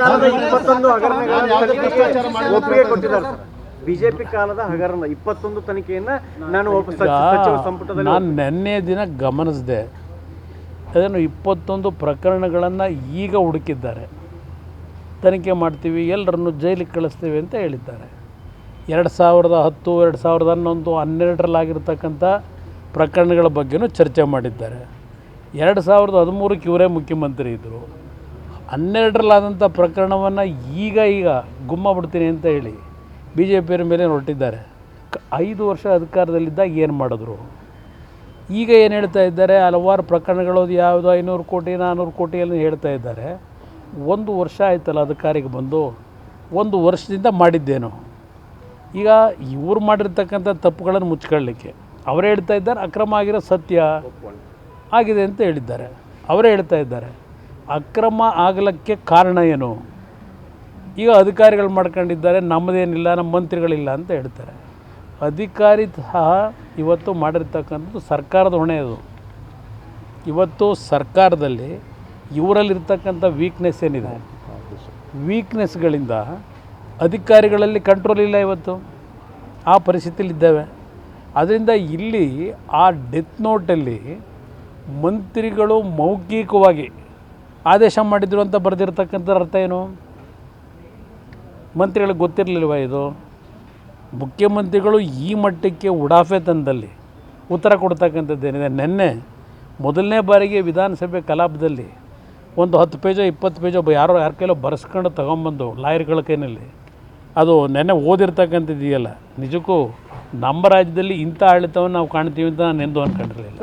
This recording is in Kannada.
ಇಪ್ಪತ್ತೊಂದು ಹಗರಣಗಳ ಒಪ್ಪಿಗೆ ಕೊಟ್ಟಿದ್ದಾರೆ. ಬಿಜೆಪಿ ಕಾಲದ ಹಗರಣ ಇಪ್ಪತ್ತೊಂದು ತನಿಖೆಯನ್ನ ನಾನು ಒಬ್ಬ ಸಚಿವ ಸಂಪುಟದಲ್ಲಿ ನಾನು ನಿನ್ನೆ ದಿನ ಗಮನಿಸಿದೆ. ಅದನ್ನು ಇಪ್ಪತ್ತೊಂದು ಪ್ರಕರಣಗಳನ್ನು ಈಗ ಹುಡುಕಿದ್ದಾರೆ. ತನಿಖೆ ಮಾಡ್ತೀವಿ ಎಲ್ಲರನ್ನು ಜೈಲಿಗೆ ಕಳಿಸ್ತೀವಿ ಅಂತ ಹೇಳಿದ್ದಾರೆ. ಎರಡು ಸಾವಿರದ ಹತ್ತು ಎರಡು ಸಾವಿರದ ಹನ್ನೊಂದು ಹನ್ನೆರಡರಲ್ಲಾಗಿರ್ತಕ್ಕಂಥ ಪ್ರಕರಣಗಳ ಬಗ್ಗೆನೂ ಚರ್ಚೆ ಮಾಡಿದ್ದಾರೆ. ಎರಡು ಸಾವಿರದ ಹದಿಮೂರಕ್ಕೆ ಇವರೇ ಮುಖ್ಯಮಂತ್ರಿ ಇದ್ದರು ಹನ್ನೆರಡರಲ್ಲಾದಂಥ ಪ್ರಕರಣವನ್ನು ಈಗ ಈಗ ಗುಮ್ಮ ಬಿಡ್ತೀನಿ ಅಂತ ಹೇಳಿ ಬಿ ಜೆ ಪಿಯರ ಮೇಲೆ ಹೊರಟಿದ್ದಾರೆ. ಐದು ವರ್ಷ ಅಧಿಕಾರದಲ್ಲಿದ್ದಾಗ ಏನು ಮಾಡಿದ್ರು? ಈಗ ಏನು ಹೇಳ್ತಾ ಇದ್ದಾರೆ? ಹಲವಾರು ಪ್ರಕರಣಗಳು ಯಾವುದು ಯಾವುದೋ ಐನೂರು ಕೋಟಿ ನಾನ್ನೂರು ಕೋಟಿ ಎಲ್ಲ ಹೇಳ್ತಾ ಇದ್ದಾರೆ. ಒಂದು ವರ್ಷ ಆಯ್ತಲ್ಲ ಅಧಿಕಾರಿಗೆ ಬಂದು? ಒಂದು ವರ್ಷದಿಂದ ಮಾಡಿದ್ದೇನು? ಈಗ ಇವ್ರು ಮಾಡಿರ್ತಕ್ಕಂಥ ತಪ್ಪುಗಳನ್ನು ಮುಚ್ಕೊಳ್ಳಿಕ್ಕೆ. ಅವರೇ ಹೇಳ್ತಾ ಇದ್ದಾರೆ ಅಕ್ರಮ ಆಗಿರೋ ಸತ್ಯ ಆಗಿದೆ ಅಂತ ಹೇಳಿದ್ದಾರೆ. ಅವರೇ ಹೇಳ್ತಾ ಇದ್ದಾರೆ. ಅಕ್ರಮ ಆಗಲಿಕ್ಕೆ ಕಾರಣ ಏನು? ಈಗ ಅಧಿಕಾರಿಗಳು ಮಾಡ್ಕೊಂಡಿದ್ದಾರೆ, ನಮ್ಮದೇನಿಲ್ಲ, ನಮ್ಮ ಮಂತ್ರಿಗಳಿಲ್ಲ ಅಂತ ಹೇಳ್ತಾರೆ. ಅಧಿಕಾರಿ ಸಹ ಇವತ್ತು ಮಾಡಿರ್ತಕ್ಕಂಥದ್ದು ಸರ್ಕಾರದ ಹೊಣೆ ಅದು. ಇವತ್ತು ಸರ್ಕಾರದಲ್ಲಿ ಇವರಲ್ಲಿರ್ತಕ್ಕಂಥ ವೀಕ್ನೆಸ್ ಏನಿದೆ? ವೀಕ್ನೆಸ್ಗಳಿಂದ ಅಧಿಕಾರಿಗಳಲ್ಲಿ ಕಂಟ್ರೋಲ್ ಇಲ್ಲ ಇವತ್ತು. ಆ ಪರಿಸ್ಥಿತಿಲಿದ್ದಾವೆ ಅದರಿಂದ ಇಲ್ಲಿ ಆ ಡೆತ್ ನೋಟಲ್ಲಿ ಮಂತ್ರಿಗಳು ಮೌಖಿಕವಾಗಿ ಆದೇಶ ಮಾಡಿದ್ರು ಅಂತ ಬರೆದಿರ್ತಕ್ಕಂಥ ಅರ್ಥ ಏನು? ಮಂತ್ರಿಗಳಿಗೆ ಗೊತ್ತಿರಲಿಲ್ವ ಇದು? ಮುಖ್ಯಮಂತ್ರಿಗಳು ಈ ಮಟ್ಟಕ್ಕೆ ಉಡಾಫೆತನದಲ್ಲಿ ಉತ್ತರ ಕೊಡ್ತಕ್ಕಂಥದ್ದೇನಿದೆ? ನಿನ್ನೆ, ಮೊದಲನೇ ಬಾರಿಗೆ ವಿಧಾನಸಭೆ ಕಲಾಪದಲ್ಲಿ ಒಂದು ಹತ್ತು ಪೇಜೋ, ಇಪ್ಪತ್ತು ಪೇಜೋ ಯಾರೋ ಯಾರ ಕೈಲೋ ಬರೆಸ್ಕೊಂಡು ತೊಗೊಂಬಂದು ಲಾಯರ್ಗಳ ಕೈನಲ್ಲಿ. ಅದು ನೆನ್ನೆ ಓದಿರ್ತಕ್ಕಂಥದ್ದಿದೆಯಲ್ಲ ನಿಜಕ್ಕೂ ನಮ್ಮ ರಾಜ್ಯದಲ್ಲಿ ಇಂಥ ಆಡಳಿತವನ್ನು ನಾವು ಕಾಣ್ತೀವಿ ಅಂತ ನಾನು ಎಂದು ಅನ್ಕೊಂಡಿರಲಿಲ್ಲ.